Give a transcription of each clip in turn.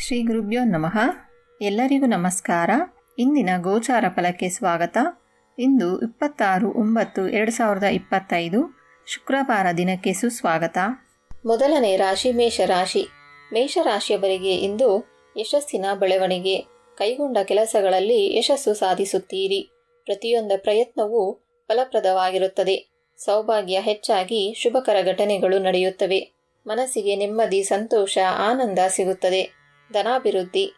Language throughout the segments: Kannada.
ಶ್ರೀ ಗುರುಭ್ಯೋ ನಮಃ. ಎಲ್ಲರಿಗೂ ನಮಸ್ಕಾರ. ಇಂದಿನ ಗೋಚಾರ ಫಲಕ್ಕೆ ಸ್ವಾಗತ. ಇಂದು ಇಪ್ಪತ್ತಾರು ಒಂಬತ್ತು ಎರಡು ಸಾವಿರದ ಇಪ್ಪತ್ತೈದು ಶುಕ್ರವಾರ ದಿನಕ್ಕೆ ಸುಸ್ವಾಗತ. ಮೊದಲನೇ ರಾಶಿ ಮೇಷರಾಶಿ. ಮೇಷರಾಶಿಯವರಿಗೆ ಇಂದು ಯಶಸ್ಸಿನ ಬೆಳವಣಿಗೆ. ಕೈಗೊಂಡ ಕೆಲಸಗಳಲ್ಲಿ ಯಶಸ್ಸು ಸಾಧಿಸುತ್ತೀರಿ. ಪ್ರತಿಯೊಂದು ಪ್ರಯತ್ನವೂ ಫಲಪ್ರದವಾಗಿರುತ್ತದೆ. ಸೌಭಾಗ್ಯ ಹೆಚ್ಚಾಗಿ ಶುಭಕರ ಘಟನೆಗಳು ನಡೆಯುತ್ತವೆ. ಮನಸ್ಸಿಗೆ ನೆಮ್ಮದಿ, ಸಂತೋಷ, ಆನಂದ ಸಿಗುತ್ತದೆ. ಧನಾಭಿವೃದ್ಧಿ.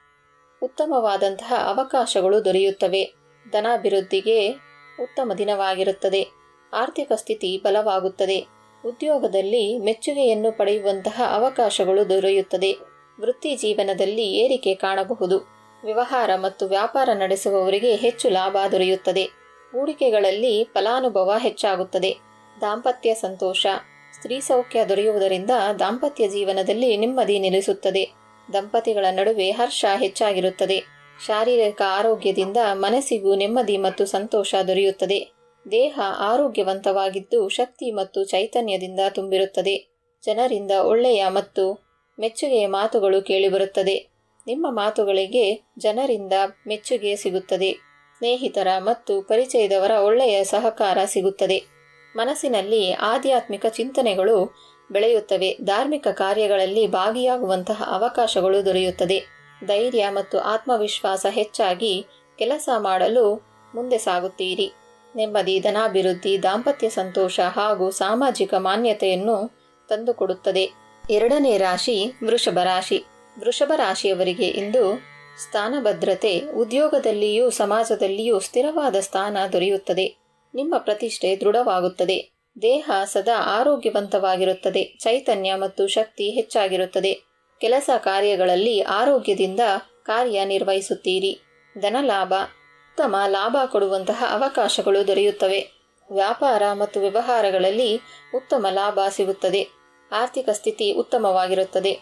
ಉತ್ತಮವಾದಂತಹ ಅವಕಾಶಗಳು ದೊರೆಯುತ್ತವೆ. ಧನಾಭಿವೃದ್ಧಿಗೆ ಉತ್ತಮ ದಿನವಾಗಿರುತ್ತದೆ. ಆರ್ಥಿಕ ಸ್ಥಿತಿ ಬಲವಾಗುತ್ತದೆ. ಉದ್ಯೋಗದಲ್ಲಿ ಮೆಚ್ಚುಗೆಯನ್ನು ಪಡೆಯುವಂತಹ ಅವಕಾಶಗಳು ದೊರೆಯುತ್ತದೆ. ವೃತ್ತಿ ಜೀವನದಲ್ಲಿ ಏರಿಕೆ ಕಾಣಬಹುದು. ವ್ಯವಹಾರ ಮತ್ತು ವ್ಯಾಪಾರ ನಡೆಸುವವರಿಗೆ ಹೆಚ್ಚು ಲಾಭ ದೊರೆಯುತ್ತದೆ. ಹೂಡಿಕೆಗಳಲ್ಲಿ ಫಲಾನುಭವ ಹೆಚ್ಚಾಗುತ್ತದೆ. ದಾಂಪತ್ಯ ಸಂತೋಷ, ಸ್ತ್ರೀ ಸೌಖ್ಯ ದೊರೆಯುವುದರಿಂದ ದಾಂಪತ್ಯ ಜೀವನದಲ್ಲಿ ನೆಮ್ಮದಿ ನೆಲೆಸುತ್ತದೆ. ದಂಪತಿಗಳ ನಡುವೆ ಹರ್ಷ ಹೆಚ್ಚಾಗಿರುತ್ತದೆ. ಶಾರೀರಿಕ ಆರೋಗ್ಯದಿಂದ ಮನಸ್ಸಿಗೂ ನೆಮ್ಮದಿ ಮತ್ತು ಸಂತೋಷ ದೊರೆಯುತ್ತದೆ. ದೇಹ ಆರೋಗ್ಯವಂತವಾಗಿದ್ದು ಶಕ್ತಿ ಮತ್ತು ಚೈತನ್ಯದಿಂದ ತುಂಬಿರುತ್ತದೆ. ಜನರಿಂದ ಒಳ್ಳೆಯ ಮತ್ತು ಮೆಚ್ಚುಗೆಯ ಮಾತುಗಳು ಕೇಳಿಬರುತ್ತದೆ. ನಿಮ್ಮ ಮಾತುಗಳಿಗೆ ಜನರಿಂದ ಮೆಚ್ಚುಗೆ ಸಿಗುತ್ತದೆ. ಸ್ನೇಹಿತರ ಮತ್ತು ಪರಿಚಯದವರ ಒಳ್ಳೆಯ ಸಹಕಾರ ಸಿಗುತ್ತದೆ. ಮನಸ್ಸಿನಲ್ಲಿ ಆಧ್ಯಾತ್ಮಿಕ ಚಿಂತನೆಗಳು ಬೆಳೆಯುತ್ತವೆ. ಧಾರ್ಮಿಕ ಕಾರ್ಯಗಳಲ್ಲಿ ಭಾಗಿಯಾಗುವಂತಹ ಅವಕಾಶಗಳು ದೊರೆಯುತ್ತದೆ. ಧೈರ್ಯ ಮತ್ತು ಆತ್ಮವಿಶ್ವಾಸ ಹೆಚ್ಚಾಗಿ ಕೆಲಸ ಮಾಡಲು ಮುಂದೆ ಸಾಗುತ್ತೀರಿ. ನೆಮ್ಮದಿ, ಧನಾಭಿವೃದ್ಧಿ, ದಾಂಪತ್ಯ ಸಂತೋಷ ಹಾಗೂ ಸಾಮಾಜಿಕ ಮಾನ್ಯತೆಯನ್ನು ತಂದುಕೊಡುತ್ತದೆ. ಎರಡನೇ ರಾಶಿ ವೃಷಭ ರಾಶಿ. ವೃಷಭ ರಾಶಿಯವರಿಗೆ ಇಂದು ಸ್ಥಾನಭದ್ರತೆ, ಉದ್ಯೋಗದಲ್ಲಿಯೂ ಸಮಾಜದಲ್ಲಿಯೂ ಸ್ಥಿರವಾದ ಸ್ಥಾನ ದೊರೆಯುತ್ತದೆ. ನಿಮ್ಮ ಪ್ರತಿಷ್ಠೆ ದೃಢವಾಗುತ್ತದೆ. ದೇಹ ಸದಾ ಆರೋಗ್ಯವಂತವಾಗಿರುತ್ತದೆ, ಚೈತನ್ಯ ಮತ್ತು ಶಕ್ತಿ ಹೆಚ್ಚಾಗಿರುತ್ತದೆ. ಕೆಲಸ ಕಾರ್ಯಗಳಲ್ಲಿ ಆರೋಗ್ಯದಿಂದ ಕಾರ್ಯನಿರ್ವಹಿಸುತ್ತೀರಿ ಧನಲಾಭ ಉತ್ತಮ ಲಾಭ ಕೊಡುವಂತಹ ಅವಕಾಶಗಳು ದೊರೆಯುತ್ತವೆ. ವ್ಯಾಪಾರ ಮತ್ತು ವ್ಯವಹಾರಗಳಲ್ಲಿ ಉತ್ತಮ ಲಾಭ ಸಿಗುತ್ತದೆ. ಆರ್ಥಿಕ ಸ್ಥಿತಿ ಉತ್ತಮವಾಗಿರುತ್ತದೆ.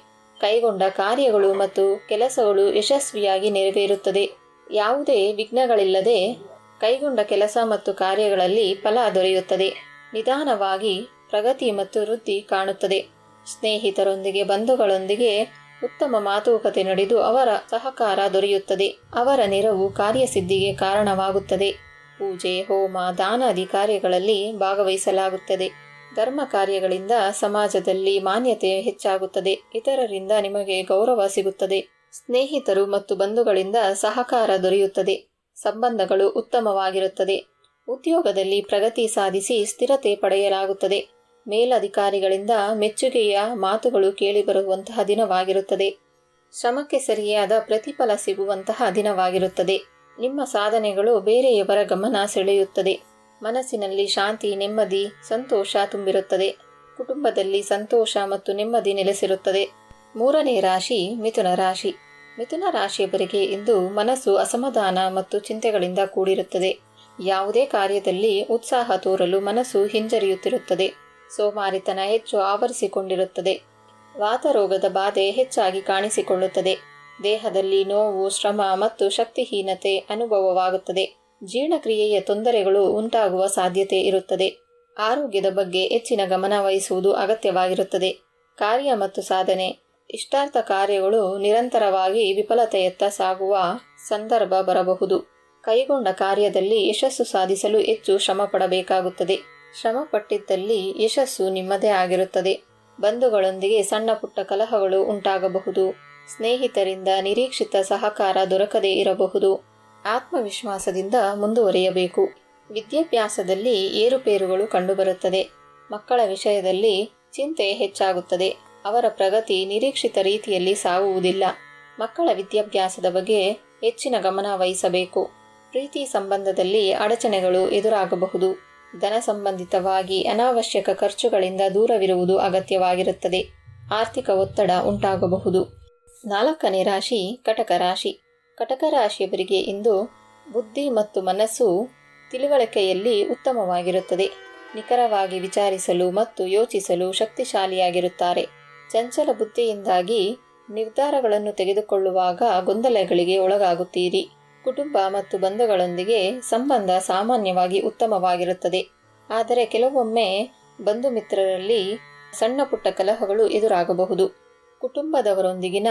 ಕೈಗೊಂಡ ಕಾರ್ಯಗಳು ಮತ್ತು ಕೆಲಸಗಳು ಯಶಸ್ವಿಯಾಗಿ ನೆರವೇರುತ್ತದೆ. ಯಾವುದೇ ವಿಘ್ನಗಳಿಲ್ಲದೆ ಕೈಗೊಂಡ ಕೆಲಸ ಮತ್ತು ಕಾರ್ಯಗಳಲ್ಲಿ ಫಲ ದೊರೆಯುತ್ತದೆ. ನಿಧಾನವಾಗಿ ಪ್ರಗತಿ ಮತ್ತು ವೃದ್ಧಿ ಕಾಣುತ್ತದೆ. ಸ್ನೇಹಿತರೊಂದಿಗೆ, ಬಂಧುಗಳೊಂದಿಗೆ ಉತ್ತಮ ಮಾತುಕತೆ ನಡೆದು ಅವರ ಸಹಕಾರ ದೊರೆಯುತ್ತದೆ. ಅವರ ನೆರವು ಕಾರ್ಯಸಿದ್ಧಿಗೆ ಕಾರಣವಾಗುತ್ತದೆ. ಪೂಜೆ, ಹೋಮ ದಾನಾದಿ ಕಾರ್ಯಗಳಲ್ಲಿ ಭಾಗವಹಿಸಲಾಗುತ್ತದೆ. ಧರ್ಮ ಕಾರ್ಯಗಳಿಂದ ಸಮಾಜದಲ್ಲಿ ಮಾನ್ಯತೆ ಹೆಚ್ಚಾಗುತ್ತದೆ. ಇತರರಿಂದ ನಿಮಗೆ ಗೌರವ ಸಿಗುತ್ತದೆ. ಸ್ನೇಹಿತರು ಮತ್ತು ಬಂಧುಗಳಿಂದ ಸಹಕಾರ ದೊರೆಯುತ್ತದೆ. ಸಂಬಂಧಗಳು ಉತ್ತಮವಾಗಿರುತ್ತದೆ. ಉದ್ಯೋಗದಲ್ಲಿ ಪ್ರಗತಿ ಸಾಧಿಸಿ ಸ್ಥಿರತೆ ಪಡೆಯಲಾಗುತ್ತದೆ. ಮೇಲಧಿಕಾರಿಗಳಿಂದ ಮೆಚ್ಚುಗೆಯ ಮಾತುಗಳು ಕೇಳಿಬರುವಂತಹ ದಿನವಾಗಿರುತ್ತದೆ. ಶ್ರಮಕ್ಕೆ ಸರಿಯಾದ ಪ್ರತಿಫಲ ಸಿಗುವಂತಹ ದಿನವಾಗಿರುತ್ತದೆ. ನಿಮ್ಮ ಸಾಧನೆಗಳು ಬೇರೆಯವರ ಗಮನ ಸೆಳೆಯುತ್ತದೆ. ಮನಸ್ಸಿನಲ್ಲಿ ಶಾಂತಿ, ನೆಮ್ಮದಿ, ಸಂತೋಷ ತುಂಬಿರುತ್ತದೆ. ಕುಟುಂಬದಲ್ಲಿ ಸಂತೋಷ ಮತ್ತು ನೆಮ್ಮದಿ ನೆಲೆಸಿರುತ್ತದೆ. ಮೂರನೇ ರಾಶಿ ಮಿಥುನ ರಾಶಿ. ಮಿಥುನ ರಾಶಿಯವರಿಗೆ ಇಂದು ಮನಸ್ಸು ಅಸಮಾಧಾನ ಮತ್ತು ಚಿಂತೆಗಳಿಂದ ಕೂಡಿರುತ್ತದೆ. ಯಾವುದೇ ಕಾರ್ಯದಲ್ಲಿ ಉತ್ಸಾಹ ತೋರಲು ಮನಸ್ಸು ಹಿಂಜರಿಯುತ್ತಿರುತ್ತದೆ. ಸೋಮಾರಿತನ ಹೆಚ್ಚು ಆವರಿಸಿಕೊಂಡಿರುತ್ತದೆ. ವಾತರೋಗದ ಬಾಧೆ ಹೆಚ್ಚಾಗಿ ಕಾಣಿಸಿಕೊಳ್ಳುತ್ತದೆ. ದೇಹದಲ್ಲಿ ನೋವು, ಶ್ರಮ ಮತ್ತು ಶಕ್ತಿಹೀನತೆ ಅನುಭವವಾಗುತ್ತದೆ. ಜೀರ್ಣಕ್ರಿಯೆಯ ತೊಂದರೆಗಳು ಉಂಟಾಗುವ ಸಾಧ್ಯತೆ ಇರುತ್ತದೆ. ಆರೋಗ್ಯದ ಬಗ್ಗೆ ಹೆಚ್ಚಿನ ಗಮನ ವಹಿಸುವುದು ಅಗತ್ಯವಾಗಿರುತ್ತದೆ. ಕಾರ್ಯ ಮತ್ತು ಸಾಧನೆ, ಇಷ್ಟಾರ್ಥ ಕಾರ್ಯಗಳು ನಿರಂತರವಾಗಿ ವಿಫಲತೆಯತ್ತ ಸಾಗುವ ಸಂದರ್ಭ ಬರಬಹುದು. ಕೈಗೊಂಡ ಕಾರ್ಯದಲ್ಲಿ ಯಶಸ್ಸು ಸಾಧಿಸಲು ಹೆಚ್ಚು ಶ್ರಮ ಪಡಬೇಕಾಗುತ್ತದೆ ಶ್ರಮ ಪಟ್ಟಿದ್ದಲ್ಲಿ ಯಶಸ್ಸು ನಿಮ್ಮದೇ ಆಗಿರುತ್ತದೆ. ಬಂಧುಗಳೊಂದಿಗೆ ಸಣ್ಣ ಪುಟ್ಟ ಕಲಹಗಳು ಉಂಟಾಗಬಹುದು. ಸ್ನೇಹಿತರಿಂದ ನಿರೀಕ್ಷಿತ ಸಹಕಾರ ದೊರಕದೇ ಇರಬಹುದು. ಆತ್ಮವಿಶ್ವಾಸದಿಂದ ಮುಂದುವರಿಯಬೇಕು. ವಿದ್ಯಾಭ್ಯಾಸದಲ್ಲಿ ಏರುಪೇರುಗಳು ಕಂಡುಬರುತ್ತದೆ. ಮಕ್ಕಳ ವಿಷಯದಲ್ಲಿ ಚಿಂತೆ ಹೆಚ್ಚಾಗುತ್ತದೆ. ಅವರ ಪ್ರಗತಿ ನಿರೀಕ್ಷಿತ ರೀತಿಯಲ್ಲಿ ಸಾಗುವುದಿಲ್ಲ. ಮಕ್ಕಳ ವಿದ್ಯಾಭ್ಯಾಸದ ಬಗ್ಗೆ ಹೆಚ್ಚಿನ ಗಮನ ವಹಿಸಬೇಕು. ಪ್ರೀತಿ ಸಂಬಂಧದಲ್ಲಿ ಅಡಚಣೆಗಳು ಎದುರಾಗಬಹುದು. ಧನ ಸಂಬಂಧಿತವಾಗಿ ಅನಾವಶ್ಯಕ ಖರ್ಚುಗಳಿಂದ ದೂರವಿರುವುದು ಅಗತ್ಯವಾಗಿರುತ್ತದೆ. ಆರ್ಥಿಕ ಒತ್ತಡ ಉಂಟಾಗಬಹುದು. ನಾಲ್ಕನೇ ರಾಶಿ, ಕಟಕ ರಾಶಿ. ಕಟಕ ರಾಶಿಯವರಿಗೆ ಇಂದು ಬುದ್ಧಿ ಮತ್ತು ಮನಸ್ಸು ತಿಳುವಳಿಕೆಯಲ್ಲಿ ಉತ್ತಮವಾಗಿರುತ್ತದೆ. ನಿಖರವಾಗಿ ವಿಚಾರಿಸಲು ಮತ್ತು ಯೋಚಿಸಲು ಶಕ್ತಿಶಾಲಿಯಾಗಿರುತ್ತಾರೆ. ಚಂಚಲ ಬುದ್ಧಿಯಿಂದಾಗಿ ನಿರ್ಧಾರಗಳನ್ನು ತೆಗೆದುಕೊಳ್ಳುವಾಗ ಗೊಂದಲಗಳಿಗೆ ಒಳಗಾಗುತ್ತೀರಿ. ಕುಟುಂಬ ಮತ್ತು ಬಂಧುಗಳೊಂದಿಗೆ ಸಂಬಂಧ ಸಾಮಾನ್ಯವಾಗಿ ಉತ್ತಮವಾಗಿರುತ್ತದೆ. ಆದರೆ ಕೆಲವೊಮ್ಮೆ ಬಂಧು ಮಿತ್ರರಲ್ಲಿ ಸಣ್ಣ ಪುಟ್ಟ ಕಲಹಗಳು ಎದುರಾಗಬಹುದು. ಕುಟುಂಬದವರೊಂದಿಗಿನ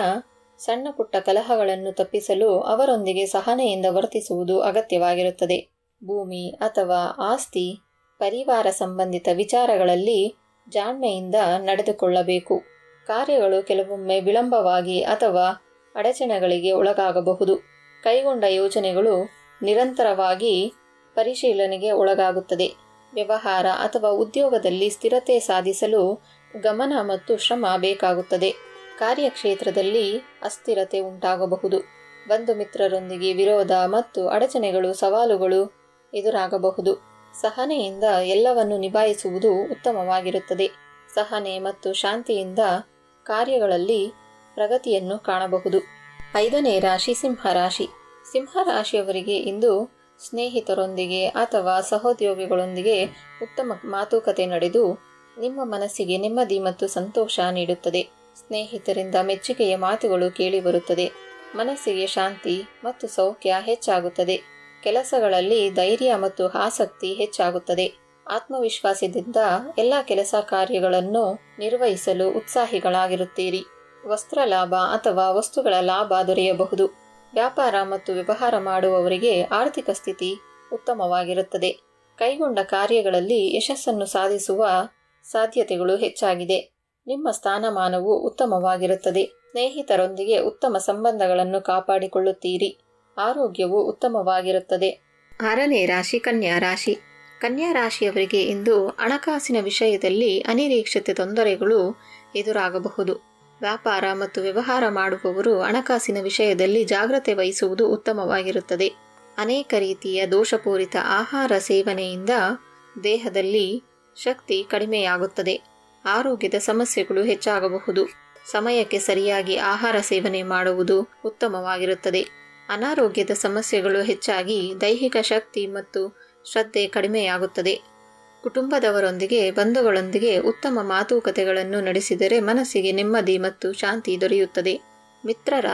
ಸಣ್ಣ ಪುಟ್ಟ ಕಲಹಗಳನ್ನು ತಪ್ಪಿಸಲು ಅವರೊಂದಿಗೆ ಸಹನೆಯಿಂದ ವರ್ತಿಸುವುದು ಅಗತ್ಯವಾಗಿರುತ್ತದೆ. ಭೂಮಿ ಅಥವಾ ಆಸ್ತಿ, ಪರಿವಾರ ಸಂಬಂಧಿತ ವಿಚಾರಗಳಲ್ಲಿ ಜಾಣ್ಮೆಯಿಂದ ನಡೆದುಕೊಳ್ಳಬೇಕು. ಕಾರ್ಯಗಳು ಕೆಲವೊಮ್ಮೆ ವಿಳಂಬವಾಗಿ ಅಥವಾ ಅಡಚಣೆಗಳಿಗೆ ಒಳಗಾಗಬಹುದು. ಕೈಗೊಂಡ ಯೋಜನೆಗಳು ನಿರಂತರವಾಗಿ ಪರಿಶೀಲನೆಗೆ ಒಳಗಾಗುತ್ತದೆ. ವ್ಯವಹಾರ ಅಥವಾ ಉದ್ಯೋಗದಲ್ಲಿ ಸ್ಥಿರತೆ ಸಾಧಿಸಲು ಗಮನ ಮತ್ತು ಶ್ರಮ ಬೇಕಾಗುತ್ತದೆ. ಕಾರ್ಯಕ್ಷೇತ್ರದಲ್ಲಿ ಅಸ್ಥಿರತೆ ಉಂಟಾಗಬಹುದು. ಬಂಧು ಮಿತ್ರರೊಂದಿಗೆ ವಿರೋಧ ಮತ್ತು ಅಡಚಣೆಗಳು, ಸವಾಲುಗಳು ಎದುರಾಗಬಹುದು. ಸಹನೆಯಿಂದ ಎಲ್ಲವನ್ನು ನಿಭಾಯಿಸುವುದು ಉತ್ತಮವಾಗಿರುತ್ತದೆ. ಸಹನೆ ಮತ್ತು ಶಾಂತಿಯಿಂದ ಕಾರ್ಯಗಳಲ್ಲಿ ಪ್ರಗತಿಯನ್ನು ಕಾಣಬಹುದು. ಐದನೇ ರಾಶಿ ಸಿಂಹರಾಶಿ ಸಿಂಹರಾಶಿಯವರಿಗೆ ಇಂದು ಸ್ನೇಹಿತರೊಂದಿಗೆ ಅಥವಾ ಸಹೋದ್ಯೋಗಿಗಳೊಂದಿಗೆ ಉತ್ತಮ ಮಾತುಕತೆ ನಡೆದು ನಿಮ್ಮ ಮನಸ್ಸಿಗೆ ನೆಮ್ಮದಿ ಮತ್ತು ಸಂತೋಷ ನೀಡುತ್ತದೆ. ಸ್ನೇಹಿತರಿಂದ ಮೆಚ್ಚುಗೆಯ ಮಾತುಗಳು ಕೇಳಿಬರುತ್ತದೆ ಮನಸ್ಸಿಗೆ ಶಾಂತಿ ಮತ್ತು ಸೌಖ್ಯ ಹೆಚ್ಚಾಗುತ್ತದೆ. ಕೆಲಸಗಳಲ್ಲಿ ಧೈರ್ಯ ಮತ್ತು ಆಸಕ್ತಿ ಹೆಚ್ಚಾಗುತ್ತದೆ. ಆತ್ಮವಿಶ್ವಾಸದಿಂದ ಎಲ್ಲ ಕೆಲಸ ಕಾರ್ಯಗಳನ್ನು ನಿರ್ವಹಿಸಲು ಉತ್ಸಾಹಿಗಳಾಗಿರುತ್ತೀರಿ. ವಸ್ತ್ರ ಲಾಭ ಅಥವಾ ವಸ್ತುಗಳ ಲಾಭ ದೊರೆಯಬಹುದು. ವ್ಯಾಪಾರ ಮತ್ತು ವ್ಯವಹಾರ ಮಾಡುವವರಿಗೆ ಆರ್ಥಿಕ ಸ್ಥಿತಿ ಉತ್ತಮವಾಗಿರುತ್ತದೆ. ಕೈಗೊಂಡ ಕಾರ್ಯಗಳಲ್ಲಿ ಯಶಸ್ಸನ್ನು ಸಾಧಿಸುವ ಸಾಧ್ಯತೆಗಳು ಹೆಚ್ಚಾಗಿದೆ. ನಿಮ್ಮ ಸ್ಥಾನಮಾನವು ಉತ್ತಮವಾಗಿರುತ್ತದೆ. ಸ್ನೇಹಿತರೊಂದಿಗೆ ಉತ್ತಮ ಸಂಬಂಧಗಳನ್ನು ಕಾಪಾಡಿಕೊಳ್ಳುತ್ತೀರಿ. ಆರೋಗ್ಯವು ಉತ್ತಮವಾಗಿರುತ್ತದೆ. ಆರನೇ ರಾಶಿ, ಕನ್ಯಾ ರಾಶಿ. ಕನ್ಯಾ ರಾಶಿಯವರಿಗೆ ಇಂದು ಹಣಕಾಸಿನ ವಿಷಯದಲ್ಲಿ ಅನಿರೀಕ್ಷಿತ ತೊಂದರೆಗಳು ಎದುರಾಗಬಹುದು. ವ್ಯಾಪಾರ ಮತ್ತು ವ್ಯವಹಾರ ಮಾಡುವವರು ಹಣಕಾಸಿನ ವಿಷಯದಲ್ಲಿ ಜಾಗ್ರತೆ ವಹಿಸುವುದು ಉತ್ತಮವಾಗಿರುತ್ತದೆ. ಅನೇಕ ರೀತಿಯ ದೋಷಪೂರಿತ ಆಹಾರ ಸೇವನೆಯಿಂದ ದೇಹದಲ್ಲಿ ಶಕ್ತಿ ಕಡಿಮೆಯಾಗುತ್ತದೆ. ಆರೋಗ್ಯದ ಸಮಸ್ಯೆಗಳು ಹೆಚ್ಚಾಗಬಹುದು. ಸಮಯಕ್ಕೆ ಸರಿಯಾಗಿ ಆಹಾರ ಸೇವನೆ ಮಾಡುವುದು ಉತ್ತಮವಾಗಿರುತ್ತದೆ. ಅನಾರೋಗ್ಯದ ಸಮಸ್ಯೆಗಳು ಹೆಚ್ಚಾಗಿ ದೈಹಿಕ ಶಕ್ತಿ ಮತ್ತು ಶ್ರದ್ಧೆ ಕಡಿಮೆಯಾಗುತ್ತದೆ. ಕುಟುಂಬದವರೊಂದಿಗೆ, ಬಂಧುಗಳೊಂದಿಗೆ ಉತ್ತಮ ಮಾತುಕತೆಗಳನ್ನು ನಡೆಸಿದರೆ ಮನಸ್ಸಿಗೆ ನೆಮ್ಮದಿ ಮತ್ತು ಶಾಂತಿ ದೊರೆಯುತ್ತದೆ. ಮಿತ್ರರ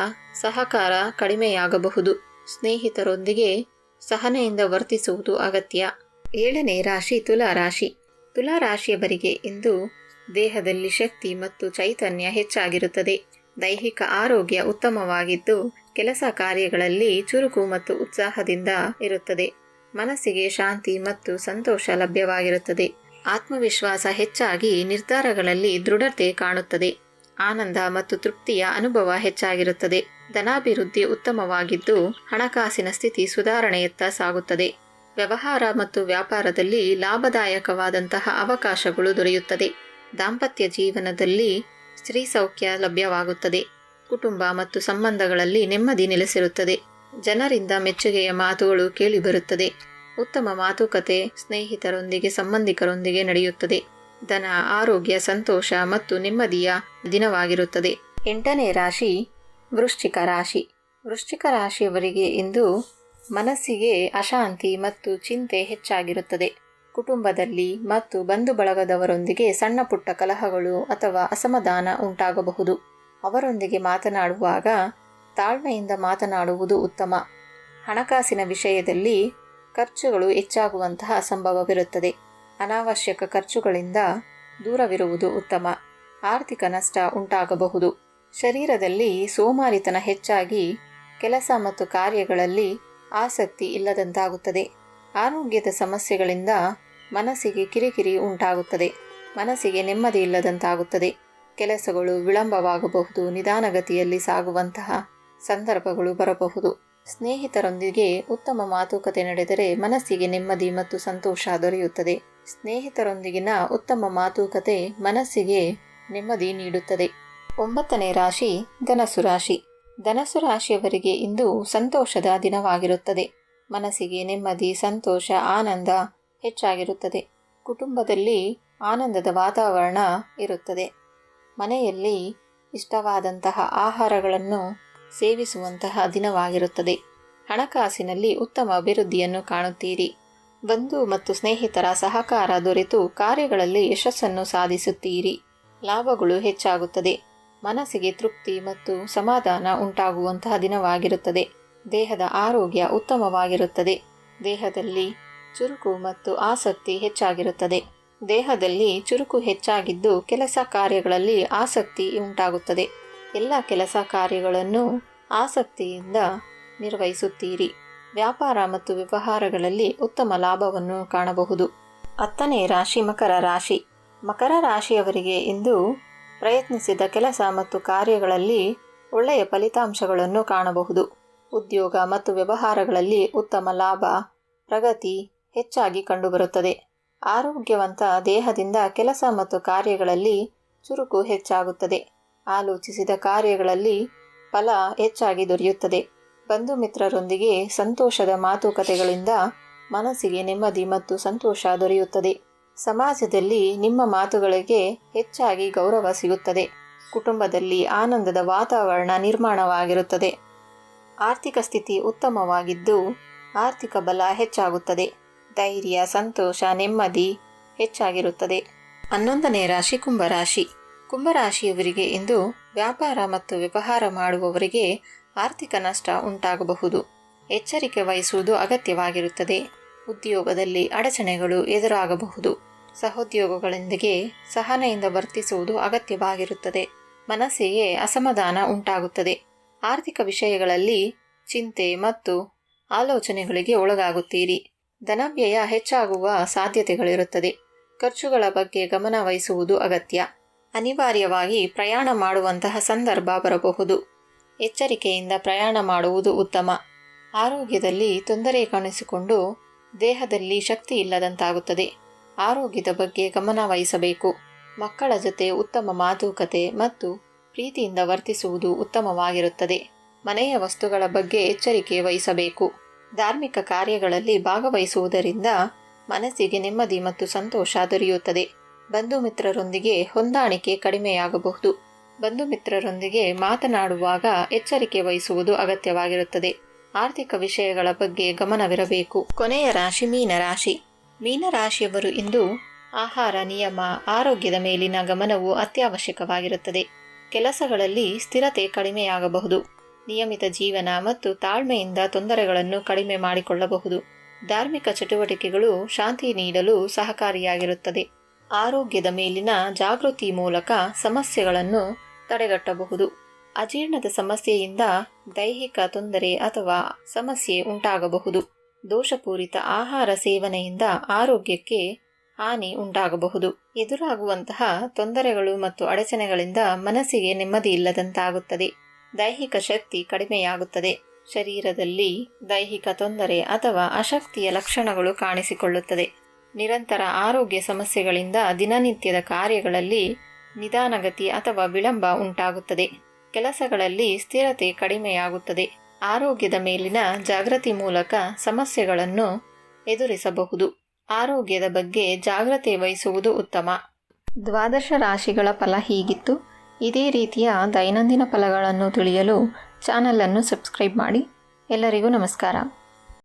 ಸಹಕಾರ ಕಡಿಮೆಯಾಗಬಹುದು. ಸ್ನೇಹಿತರೊಂದಿಗೆ ಸಹನೆಯಿಂದ ವರ್ತಿಸುವುದು ಅಗತ್ಯ. ಏಳನೇ ರಾಶಿ ತುಲಾ ರಾಶಿ ತುಲಾ ರಾಶಿಯವರಿಗೆ ಇಂದು ದೇಹದಲ್ಲಿ ಶಕ್ತಿ ಮತ್ತು ಚೈತನ್ಯ ಹೆಚ್ಚಾಗಿರುತ್ತದೆ. ದೈಹಿಕ ಆರೋಗ್ಯ ಉತ್ತಮವಾಗಿದ್ದು, ಕೆಲಸ ಕಾರ್ಯಗಳಲ್ಲಿ ಚುರುಕು ಮತ್ತು ಉತ್ಸಾಹದಿಂದ ಇರುತ್ತದೆ. ಮನಸ್ಸಿಗೆ ಶಾಂತಿ ಮತ್ತು ಸಂತೋಷ ಲಭ್ಯವಾಗಿರುತ್ತದೆ. ಆತ್ಮವಿಶ್ವಾಸ ಹೆಚ್ಚಾಗಿ ನಿರ್ಧಾರಗಳಲ್ಲಿ ದೃಢತೆ ಕಾಣುತ್ತದೆ. ಆನಂದ ಮತ್ತು ತೃಪ್ತಿಯ ಅನುಭವ ಹೆಚ್ಚಾಗಿರುತ್ತದೆ. ಧನಾಭಿವೃದ್ಧಿ ಉತ್ತಮವಾಗಿದ್ದು, ಹಣಕಾಸಿನ ಸ್ಥಿತಿ ಸುಧಾರಣೆಯತ್ತ ಸಾಗುತ್ತದೆ. ವ್ಯವಹಾರ ಮತ್ತು ವ್ಯಾಪಾರದಲ್ಲಿ ಲಾಭದಾಯಕವಾದಂತಹ ಅವಕಾಶಗಳು ದೊರೆಯುತ್ತದೆ. ದಾಂಪತ್ಯ ಜೀವನದಲ್ಲಿ ಸ್ತ್ರೀ ಸೌಖ್ಯ ಲಭ್ಯವಾಗುತ್ತದೆ. ಕುಟುಂಬ ಮತ್ತು ಸಂಬಂಧಗಳಲ್ಲಿ ನೆಮ್ಮದಿ ನೆಲೆಸಿರುತ್ತದೆ. ಜನರಿಂದ ಮೆಚ್ಚುಗೆಯ ಮಾತುಗಳು ಕೇಳಿಬರುತ್ತದೆ ಉತ್ತಮ ಮಾತುಕತೆ ಸ್ನೇಹಿತರೊಂದಿಗೆ ಸಂಬಂಧಿಕರೊಂದಿಗೆ ನಡೆಯುತ್ತದೆ. ಧನ, ಆರೋಗ್ಯ, ಸಂತೋಷ ಮತ್ತು ನೆಮ್ಮದಿಯ ದಿನವಾಗಿರುತ್ತದೆ. ಎಂಟನೇ ರಾಶಿ, ವೃಶ್ಚಿಕ ರಾಶಿ. ವೃಶ್ಚಿಕ ರಾಶಿಯವರಿಗೆ ಇಂದು ಮನಸ್ಸಿಗೆ ಅಶಾಂತಿ ಮತ್ತು ಚಿಂತೆ ಹೆಚ್ಚಾಗಿರುತ್ತದೆ. ಕುಟುಂಬದಲ್ಲಿ ಮತ್ತು ಬಂಧು ಬಳಗದವರೊಂದಿಗೆ ಸಣ್ಣ ಪುಟ್ಟ ಕಲಹಗಳು ಅಥವಾ ಅಸಮಾಧಾನ ಉಂಟಾಗಬಹುದು. ಅವರೊಂದಿಗೆ ಮಾತನಾಡುವಾಗ ತಾಳ್ಮೆಯಿಂದ ಮಾತನಾಡುವುದು ಉತ್ತಮ. ಹಣಕಾಸಿನ ವಿಷಯದಲ್ಲಿ ಖರ್ಚುಗಳು ಹೆಚ್ಚಾಗುವಂತಹ ಸಂಭವವಿರುತ್ತದೆ. ಅನಾವಶ್ಯಕ ಖರ್ಚುಗಳಿಂದ ದೂರವಿರುವುದು ಉತ್ತಮ. ಆರ್ಥಿಕ ನಷ್ಟ ಉಂಟಾಗಬಹುದು. ಶರೀರದಲ್ಲಿ ಸೋಮಾರಿತನ ಹೆಚ್ಚಾಗಿ ಕೆಲಸ ಮತ್ತು ಕಾರ್ಯಗಳಲ್ಲಿ ಆಸಕ್ತಿ ಇಲ್ಲದಂತಾಗುತ್ತದೆ. ಆರೋಗ್ಯದ ಸಮಸ್ಯೆಗಳಿಂದ ಮನಸ್ಸಿಗೆ ಕಿರಿಕಿರಿ ಉಂಟಾಗುತ್ತದೆ. ಮನಸ್ಸಿಗೆ ನೆಮ್ಮದಿ ಇಲ್ಲದಂತಾಗುತ್ತದೆ. ಕೆಲಸಗಳು ವಿಳಂಬವಾಗಬಹುದು. ನಿಧಾನಗತಿಯಲ್ಲಿ ಸಾಗುವಂತಹ ಸಂದರ್ಭಗಳು ಬರಬಹುದು. ಸ್ನೇಹಿತರೊಂದಿಗೆ ಉತ್ತಮ ಮಾತುಕತೆ ನಡೆದರೆ ಮನಸ್ಸಿಗೆ ನೆಮ್ಮದಿ ಮತ್ತು ಸಂತೋಷ ದೊರೆಯುತ್ತದೆ. ಸ್ನೇಹಿತರೊಂದಿಗಿನ ಉತ್ತಮ ಮಾತುಕತೆ ಮನಸ್ಸಿಗೆ ನೆಮ್ಮದಿ ನೀಡುತ್ತದೆ. ಒಂಬತ್ತನೇ ರಾಶಿ ಧನಸು ರಾಶಿ. ಧನಸು ರಾಶಿಯವರಿಗೆ ಇಂದು ಸಂತೋಷದ ದಿನವಾಗಿರುತ್ತದೆ. ಮನಸ್ಸಿಗೆ ನೆಮ್ಮದಿ, ಸಂತೋಷ, ಆನಂದ ಹೆಚ್ಚಾಗಿರುತ್ತದೆ. ಕುಟುಂಬದಲ್ಲಿ ಆನಂದದ ವಾತಾವರಣ ಇರುತ್ತದೆ. ಮನೆಯಲ್ಲಿ ಇಷ್ಟವಾದಂತಹ ಆಹಾರಗಳನ್ನು ಸೇವಿಸುವಂತಹ ದಿನವಾಗಿರುತ್ತದೆ. ಹಣಕಾಸಿನಲ್ಲಿ ಉತ್ತಮ ಅಭಿವೃದ್ಧಿಯನ್ನು ಕಾಣುತ್ತೀರಿ. ಬಂಧು ಮತ್ತು ಸ್ನೇಹಿತರ ಸಹಕಾರ ದೊರೆತು ಕಾರ್ಯಗಳಲ್ಲಿ ಯಶಸ್ಸನ್ನು ಸಾಧಿಸುತ್ತೀರಿ. ಲಾಭಗಳು ಹೆಚ್ಚಾಗುತ್ತದೆ. ಮನಸ್ಸಿಗೆ ತೃಪ್ತಿ ಮತ್ತು ಸಮಾಧಾನ ಉಂಟಾಗುವಂತಹ ದಿನವಾಗಿರುತ್ತದೆ. ದೇಹದ ಆರೋಗ್ಯ ಉತ್ತಮವಾಗಿರುತ್ತದೆ. ದೇಹದಲ್ಲಿ ಚುರುಕು ಮತ್ತು ಆಸಕ್ತಿ ಹೆಚ್ಚಾಗಿರುತ್ತದೆ. ದೇಹದಲ್ಲಿ ಚುರುಕು ಹೆಚ್ಚಾಗಿದ್ದು ಕೆಲಸ ಕಾರ್ಯಗಳಲ್ಲಿ ಆಸಕ್ತಿ ಉಂಟಾಗುತ್ತದೆ. ಎಲ್ಲ ಕೆಲಸ ಕಾರ್ಯಗಳನ್ನು ಆಸಕ್ತಿಯಿಂದ ನಿರ್ವಹಿಸುತ್ತೀರಿ. ವ್ಯಾಪಾರ ಮತ್ತು ವ್ಯವಹಾರಗಳಲ್ಲಿ ಉತ್ತಮ ಲಾಭವನ್ನು ಕಾಣಬಹುದು. ಹತ್ತನೇ ರಾಶಿ ಮಕರ ರಾಶಿ. ಮಕರ ರಾಶಿಯವರಿಗೆ ಇಂದು ಪ್ರಯತ್ನಿಸಿದ ಕೆಲಸ ಮತ್ತು ಕಾರ್ಯಗಳಲ್ಲಿ ಒಳ್ಳೆಯ ಫಲಿತಾಂಶಗಳನ್ನು ಕಾಣಬಹುದು. ಉದ್ಯೋಗ ಮತ್ತು ವ್ಯವಹಾರಗಳಲ್ಲಿ ಉತ್ತಮ ಲಾಭ, ಪ್ರಗತಿ ಹೆಚ್ಚಾಗಿ ಕಂಡುಬರುತ್ತದೆ. ಆರೋಗ್ಯವಂತ ದೇಹದಿಂದ ಕೆಲಸ ಮತ್ತು ಕಾರ್ಯಗಳಲ್ಲಿ ಚುರುಕು ಹೆಚ್ಚಾಗುತ್ತದೆ. ಆಲೋಚಿಸಿದ ಕಾರ್ಯಗಳಲ್ಲಿ ಫಲ ಹೆಚ್ಚಾಗಿ ದೊರೆಯುತ್ತದೆ. ಬಂಧು ಮಿತ್ರರೊಂದಿಗೆ ಸಂತೋಷದ ಮಾತುಕತೆಗಳಿಂದ ಮನಸ್ಸಿಗೆ ನೆಮ್ಮದಿ ಮತ್ತು ಸಂತೋಷ ದೊರೆಯುತ್ತದೆ. ಸಮಾಜದಲ್ಲಿ ನಿಮ್ಮ ಮಾತುಗಳಿಗೆ ಹೆಚ್ಚಾಗಿ ಗೌರವ ಸಿಗುತ್ತದೆ. ಕುಟುಂಬದಲ್ಲಿ ಆನಂದದ ವಾತಾವರಣ ನಿರ್ಮಾಣವಾಗಿರುತ್ತದೆ. ಆರ್ಥಿಕ ಸ್ಥಿತಿ ಉತ್ತಮವಾಗಿದ್ದು ಆರ್ಥಿಕ ಬಲ ಹೆಚ್ಚಾಗುತ್ತದೆ. ಧೈರ್ಯ, ಸಂತೋಷ, ನೆಮ್ಮದಿ ಹೆಚ್ಚಾಗಿರುತ್ತದೆ. ಹನ್ನೊಂದನೇ ರಾಶಿ ಕುಂಭರಾಶಿ. ಕುಂಭರಾಶಿಯವರಿಗೆ ಇಂದು ವ್ಯಾಪಾರ ಮತ್ತು ವ್ಯವಹಾರ ಮಾಡುವವರಿಗೆ ಆರ್ಥಿಕ ನಷ್ಟ ಉಂಟಾಗಬಹುದು. ಎಚ್ಚರಿಕೆ ವಹಿಸುವುದು ಅಗತ್ಯವಾಗಿರುತ್ತದೆ. ಉದ್ಯೋಗದಲ್ಲಿ ಅಡಚಣೆಗಳು ಎದುರಾಗಬಹುದು. ಸಹೋದ್ಯೋಗಗಳೊಂದಿಗೆ ಸಹನೆಯಿಂದ ವರ್ತಿಸುವುದು ಅಗತ್ಯವಾಗಿರುತ್ತದೆ. ಮನಸ್ಸಿಗೆ ಅಸಮಾಧಾನ ಉಂಟಾಗುತ್ತದೆ. ಆರ್ಥಿಕ ವಿಷಯಗಳಲ್ಲಿ ಚಿಂತೆ ಮತ್ತು ಆಲೋಚನೆಗಳಿಗೆ ಒಳಗಾಗುತ್ತೀರಿ. ಧನವ್ಯಯ ಹೆಚ್ಚಾಗುವ ಸಾಧ್ಯತೆಗಳಿರುತ್ತದೆ. ಖರ್ಚುಗಳ ಬಗ್ಗೆ ಗಮನ ವಹಿಸುವುದು ಅಗತ್ಯ. ಅನಿವಾರ್ಯವಾಗಿ ಪ್ರಯಾಣ ಮಾಡುವಂತಹ ಸಂದರ್ಭ ಬರಬಹುದು. ಎಚ್ಚರಿಕೆಯಿಂದ ಪ್ರಯಾಣ ಮಾಡುವುದು ಉತ್ತಮ. ಆರೋಗ್ಯದಲ್ಲಿ ತೊಂದರೆ ಕಾಣಿಸಿಕೊಂಡು ದೇಹದಲ್ಲಿ ಶಕ್ತಿ ಇಲ್ಲದಂತಾಗುತ್ತದೆ. ಆರೋಗ್ಯದ ಬಗ್ಗೆ ಗಮನ ವಹಿಸಬೇಕು. ಮಕ್ಕಳ ಜೊತೆ ಉತ್ತಮ ಮಾತುಕತೆ ಮತ್ತು ಪ್ರೀತಿಯಿಂದ ವರ್ತಿಸುವುದು ಉತ್ತಮವಾಗಿರುತ್ತದೆ. ಮನೆಯ ವಸ್ತುಗಳ ಬಗ್ಗೆ ಎಚ್ಚರಿಕೆ ವಹಿಸಬೇಕು. ಧಾರ್ಮಿಕ ಕಾರ್ಯಗಳಲ್ಲಿ ಭಾಗವಹಿಸುವುದರಿಂದ ಮನಸ್ಸಿಗೆ ನೆಮ್ಮದಿ ಮತ್ತು ಸಂತೋಷ ದೊರೆಯುತ್ತದೆ. ಬಂಧು ಮಿತ್ರರೊಂದಿಗೆ ಹೊಂದಾಣಿಕೆ ಕಡಿಮೆಯಾಗಬಹುದು. ಬಂಧು ಮಿತ್ರರೊಂದಿಗೆ ಮಾತನಾಡುವಾಗ ಎಚ್ಚರಿಕೆ ವಹಿಸುವುದು ಅಗತ್ಯವಾಗಿರುತ್ತದೆ. ಆರ್ಥಿಕ ವಿಷಯಗಳ ಬಗ್ಗೆ ಗಮನವಿರಬೇಕು. ಕೊನೆಯ ರಾಶಿ ಮೀನರಾಶಿ ಮೀನರಾಶಿಯವರು ಇಂದು ಆಹಾರ, ನಿಯಮ, ಆರೋಗ್ಯದ ಮೇಲಿನ ಗಮನವು ಅತ್ಯವಶ್ಯಕವಾಗಿರುತ್ತದೆ. ಕೆಲಸಗಳಲ್ಲಿ ಸ್ಥಿರತೆ ಕಡಿಮೆಯಾಗಬಹುದು. ನಿಯಮಿತ ಜೀವನ ಮತ್ತು ತಾಳ್ಮೆಯಿಂದ ತೊಂದರೆಗಳನ್ನು ಕಡಿಮೆ ಮಾಡಿಕೊಳ್ಳಬಹುದು. ಧಾರ್ಮಿಕ ಚಟುವಟಿಕೆಗಳು ಶಾಂತಿ ನೀಡಲು ಸಹಕಾರಿಯಾಗಿರುತ್ತದೆ. ಆರೋಗ್ಯದ ಮೇಲಿನ ಜಾಗೃತಿ ಮೂಲಕ ಸಮಸ್ಯೆಗಳನ್ನು ತಡೆಗಟ್ಟಬಹುದು. ಅಜೀರ್ಣದ ಸಮಸ್ಯೆಯಿಂದ ದೈಹಿಕ ತೊಂದರೆ ಅಥವಾ ಸಮಸ್ಯೆ ಉಂಟಾಗಬಹುದು. ದೋಷಪೂರಿತ ಆಹಾರ ಸೇವನೆಯಿಂದ ಆರೋಗ್ಯಕ್ಕೆ ಹಾನಿ ಉಂಟಾಗಬಹುದು. ಎದುರಾಗುವಂತಹ ತೊಂದರೆಗಳು ಮತ್ತು ಅಡಚಣೆಗಳಿಂದ ಮನಸ್ಸಿಗೆ ನೆಮ್ಮದಿ ಇಲ್ಲದಂತಾಗುತ್ತದೆ. ದೈಹಿಕ ಶಕ್ತಿ ಕಡಿಮೆಯಾಗುತ್ತದೆ. ಶರೀರದಲ್ಲಿ ದೈಹಿಕ ತೊಂದರೆ ಅಥವಾ ಅಶಕ್ತಿಯ ಲಕ್ಷಣಗಳು ಕಾಣಿಸಿಕೊಳ್ಳುತ್ತದೆ. ನಿರಂತರ ಆರೋಗ್ಯ ಸಮಸ್ಯೆಗಳಿಂದ ದಿನನಿತ್ಯದ ಕಾರ್ಯಗಳಲ್ಲಿ ನಿಧಾನಗತಿ ಅಥವಾ ವಿಳಂಬ ಉಂಟಾಗುತ್ತದೆ. ಕೆಲಸಗಳಲ್ಲಿ ಸ್ಥಿರತೆ ಕಡಿಮೆಯಾಗುತ್ತದೆ. ಆರೋಗ್ಯದ ಮೇಲಿನ ಜಾಗೃತಿ ಮೂಲಕ ಸಮಸ್ಯೆಗಳನ್ನು ಎದುರಿಸಬಹುದು. ಆರೋಗ್ಯದ ಬಗ್ಗೆ ಜಾಗ್ರತೆ ವಹಿಸುವುದು ಉತ್ತಮ. ದ್ವಾದಶ ರಾಶಿಗಳ ಫಲ ಹೀಗಿತ್ತು. ಇದೇ ರೀತಿಯ ದೈನಂದಿನ ಫಲಗಳನ್ನು ತಿಳಿಯಲು ಚಾನಲನ್ನು ಸಬ್ಸ್ಕ್ರೈಬ್ ಮಾಡಿ. ಎಲ್ಲರಿಗೂ ನಮಸ್ಕಾರ.